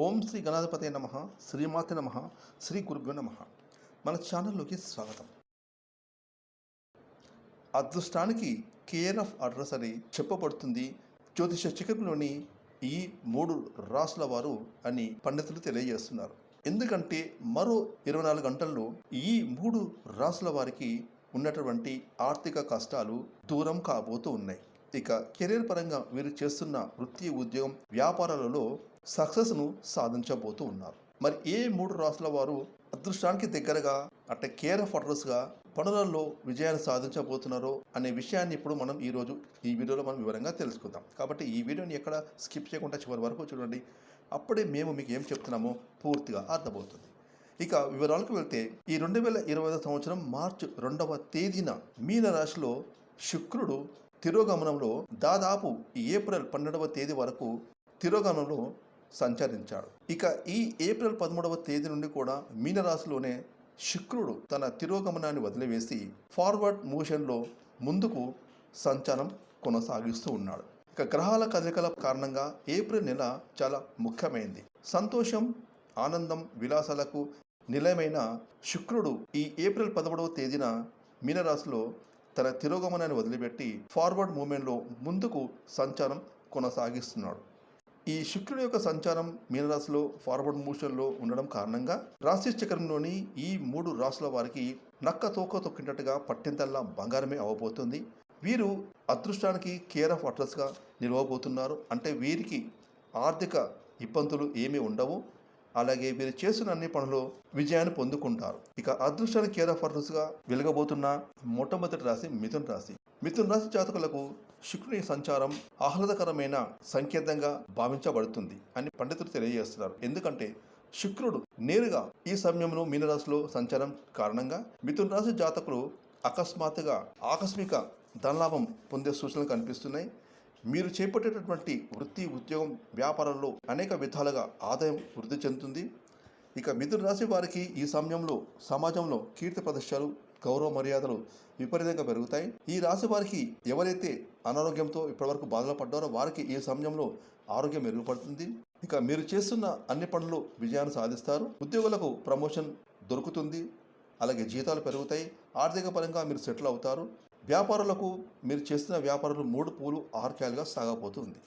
ఓం శ్రీ గణాధిపతి నమ శ్రీమాత నమ శ్రీ గురుభ్యో నమ. మన ఛానల్లోకి స్వాగతం. అదృష్టానికి కేర్ ఆఫ్ అడ్రస్ అని చెప్పబడుతుంది జ్యోతిష చక్రంలోని ఈ మూడు రాసుల వారు అని పండితులు తెలియజేస్తున్నారు. ఎందుకంటే మరో ఇరవై నాలుగు గంటల్లో ఈ మూడు రాసుల వారికి ఉన్నటువంటి ఆర్థిక కష్టాలు దూరం కాబోతూ ఉన్నాయి. ఇక కెరీర్ పరంగా వీరు చేస్తున్న వృత్తి ఉద్యోగం వ్యాపారాలలో సక్సెస్ను సాధించబోతూ ఉన్నారు. మరి ఏ మూడు రాసుల వారు అదృష్టానికి దగ్గరగా అంటే కేర్ ఆఫ్ అడ్రస్గా పనులలో విజయాన్ని సాధించబోతున్నారో అనే విషయాన్ని ఇప్పుడు మనం ఈరోజు ఈ వీడియోలో మనం వివరంగా తెలుసుకుందాం. కాబట్టి ఈ వీడియోని ఎక్కడ స్కిప్ చేయకుండా చివరి వరకు చూడండి. అప్పుడే మేము మీకు ఏం చెప్తున్నామో పూర్తిగా అర్థమవుతుంది. ఇక వివరాలకు వెళ్తే ఈ రెండు వేల ఇరవై సంవత్సరం మార్చి రెండవ తేదీన మీన రాశిలో శుక్రుడు తిరోగమనంలో దాదాపు ఏప్రిల్ పన్నెండవ తేదీ వరకు తిరోగమనంలో సంచరించాడు. ఇక ఈ ఏప్రిల్ పదమూడవ తేదీ నుండి కూడా మీనరాశిలోనే శుక్రుడు తన తిరోగమనాన్ని వదిలివేసి ఫార్వర్డ్ మోషన్లో ముందుకు సంచారం కొనసాగిస్తూ ఉన్నాడు. ఇక గ్రహాల కదలికల కారణంగా ఏప్రిల్ నెల చాలా ముఖ్యమైంది. సంతోషం ఆనందం విలాసాలకు నిలయమైన శుక్రుడు ఈ ఏప్రిల్ పదమూడవ తేదీన మీనరాశిలో తన తిరోగమనాన్ని వదిలిపెట్టి ఫార్వర్డ్ మూమెంట్లో ముందుకు సంచారం కొనసాగిస్తున్నాడు. ఈ శుక్రుడి యొక్క సంచారం మీనరాశిలో ఫార్వర్డ్ మోషన్లో ఉండడం కారణంగా రాశి చక్రంలోని ఈ మూడు రాసుల వారికి నక్క తోక తొక్కినట్టుగా పట్టింతల్లా బంగారమే అవ్వబోతుంది. వీరు అదృష్టానికి కేర్ ఆఫ్ అడ్రస్గా నిలవబోతున్నారు. అంటే వీరికి ఆర్థిక ఇబ్బందులు ఏమీ ఉండవు. అలాగే వీరు చేసిన అన్ని పనులు విజయాన్ని పొందుకుంటారు. ఇక అదృష్టానికి కేర్ ఆఫ్ వెలగబోతున్న మొట్టమొదటి రాశి మిథున్ రాశి. మిథున్ రాశి జాతకులకు శుక్రుని సంచారం ఆహ్లాదకరమైన సంకేతంగా భావించబడుతుంది అని పండితులు తెలియజేస్తున్నారు. ఎందుకంటే శుక్రుడు నేరుగా ఈ సమయంలో మీనరాశిలో సంచారం కారణంగా మిథున్ రాశి జాతకులు అకస్మాత్తుగా ఆకస్మిక ధనలాభం పొందే సూచనలు కనిపిస్తున్నాయి. మీరు చేపట్టేటటువంటి వృత్తి ఉద్యోగం వ్యాపారంలో అనేక విధాలుగా ఆదాయం వృద్ధి చెందుతుంది. ఇక మిథున రాశి వారికి ఈ సమయంలో సమాజంలో కీర్తి ప్రదర్శనలు గౌరవ మర్యాదలు విపరీతంగా పెరుగుతాయి. ఈ రాశి వారికి ఎవరైతే అనారోగ్యంతో ఇప్పటివరకు బాధలు పడ్డారో వారికి ఈ సమయంలో ఆరోగ్యం మెరుగుపడుతుంది. ఇక మీరు చేస్తున్న అన్ని పనులు విజయాన్ని సాధిస్తారు. ఉద్యోగులకు ప్రమోషన్ దొరుకుతుంది. అలాగే జీతాలు పెరుగుతాయి. ఆర్థిక పరంగా మీరు సెటిల్ అవుతారు. వ్యాపారులకు మీరు చేస్తున్న వ్యాపారాలు మూడు పూలు ఆర్కాయలుగా సాగబోతుంది.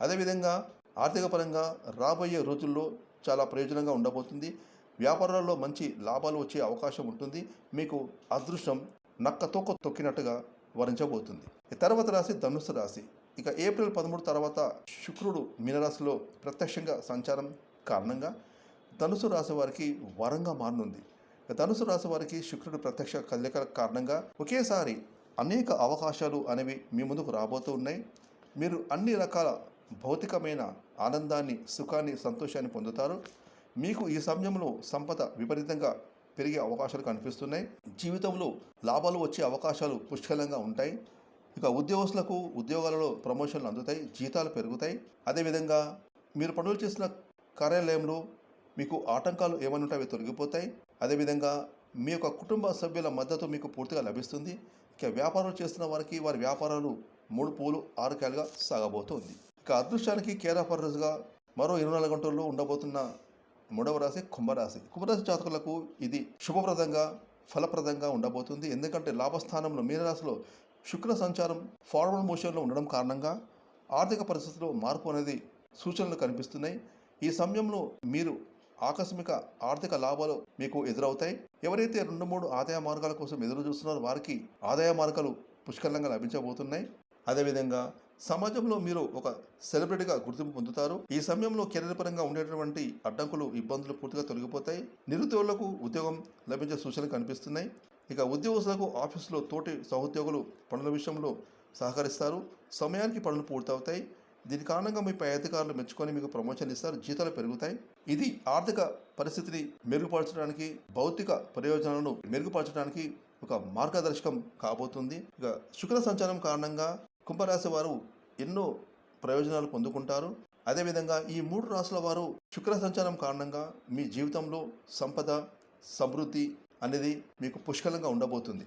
అదేవిధంగా ఆర్థిక పరంగా రాబోయే రోజుల్లో చాలా ప్రయోజనంగా ఉండబోతుంది. వ్యాపారాల్లో మంచి లాభాలు వచ్చే అవకాశం ఉంటుంది. మీకు అదృష్టం నక్క తోక తొక్కినట్టుగా వరించబోతుంది. తర్వాత రాశి ధనుసు రాశి. ఇక ఏప్రిల్ పదమూడు తర్వాత శుక్రుడు మీనరాశిలో ప్రత్యక్షంగా సంచారం కారణంగా ధనుసు రాశి వారికి వరంగా మారనుంది. ధనుసు రాశి వారికి శుక్రుడు ప్రత్యక్ష కదలికల కారణంగా ఒకేసారి అనేక అవకాశాలు అనేవి మీ ముందుకు రాబోతూ ఉన్నాయి. మీరు అన్ని రకాల భౌతికమైన ఆనందాన్ని సుఖాన్ని సంతోషాన్ని పొందుతారు. మీకు ఈ సమయంలో సంపద విపరీతంగా పెరిగే అవకాశాలు కనిపిస్తున్నాయి. జీవితంలో లాభాలు వచ్చే అవకాశాలు పుష్కలంగా ఉంటాయి. ఇక ఉద్యోగస్తులకు ఉద్యోగాలలో ప్రమోషన్లు అందుతాయి జీతాలు పెరుగుతాయి. అదేవిధంగా మీరు పనులు చేసిన కార్యాలయంలో మీకు ఆటంకాలు ఏమైనా ఉంటే అవి తొలగిపోతాయి. అదేవిధంగా మీ యొక్క కుటుంబ సభ్యుల మద్దతు మీకు పూర్తిగా లభిస్తుంది. ఇక వ్యాపారాలు చేస్తున్న వారికి వారి వ్యాపారాలు మూడు పూలు ఆరు కాయలుగా సాగబోతుంది. ఇక అదృష్టానికి కేర్ మరో ఇరవై నాలుగు గంటల్లో ఉండబోతున్న మూడవ రాశి కుంభరాశి. కుంభరాశి జాతకులకు ఇది శుభప్రదంగా ఫలప్రదంగా ఉండబోతుంది. ఎందుకంటే లాభస్థానంలో మీనరాశిలో శుక్ర సంచారం ఫార్మల్ మోషన్లో ఉండడం కారణంగా ఆర్థిక పరిస్థితిలో మార్పు అనేది సూచనలు కనిపిస్తున్నాయి. ఈ సమయంలో మీరు ఆకస్మిక ఆర్థిక లాభాలు మీకు ఎదురవుతాయి. ఎవరైతే రెండు మూడు ఆదాయ మార్గాల కోసం ఎదురు చూస్తున్నారో వారికి ఆదాయ మార్గాలు పుష్కలంగా లభించబోతున్నాయి. అదేవిధంగా సమాజంలో మీరు ఒక సెలబ్రిటీగా గుర్తింపు పొందుతారు. ఈ సమయంలో కెరీర్ పరంగా ఉండేటువంటి అడ్డంకులు ఇబ్బందులు పూర్తిగా తొలగిపోతాయి. నిరుద్యోగులకు ఉద్యోగం లభించే సూచనలు కనిపిస్తున్నాయి. ఇక ఉద్యోగస్తులకు ఆఫీసులో తోటి సహోద్యోగులు పనుల విషయంలో సహకరిస్తారు. సమయానికి పనులు పూర్తవుతాయి. దీని కారణంగా మీ పై అధికారులు మెచ్చుకొని మీకు ప్రమోషన్ ఇస్తారు జీతాలు పెరుగుతాయి. ఇది ఆర్థిక పరిస్థితిని మెరుగుపరచడానికి భౌతిక ప్రయోజనాలను మెరుగుపరచడానికి ఒక మార్గదర్శకం కాబోతుంది. ఇక శుక్ర సంచారం కారణంగా కుంభరాశి వారు ఎన్నో ప్రయోజనాలు పొందుకుంటారు. అదేవిధంగా ఈ మూడు రాసుల వారు శుక్ర సంచారం కారణంగా మీ జీవితంలో సంపద సమృద్ధి అనేది మీకు పుష్కలంగా ఉండబోతుంది.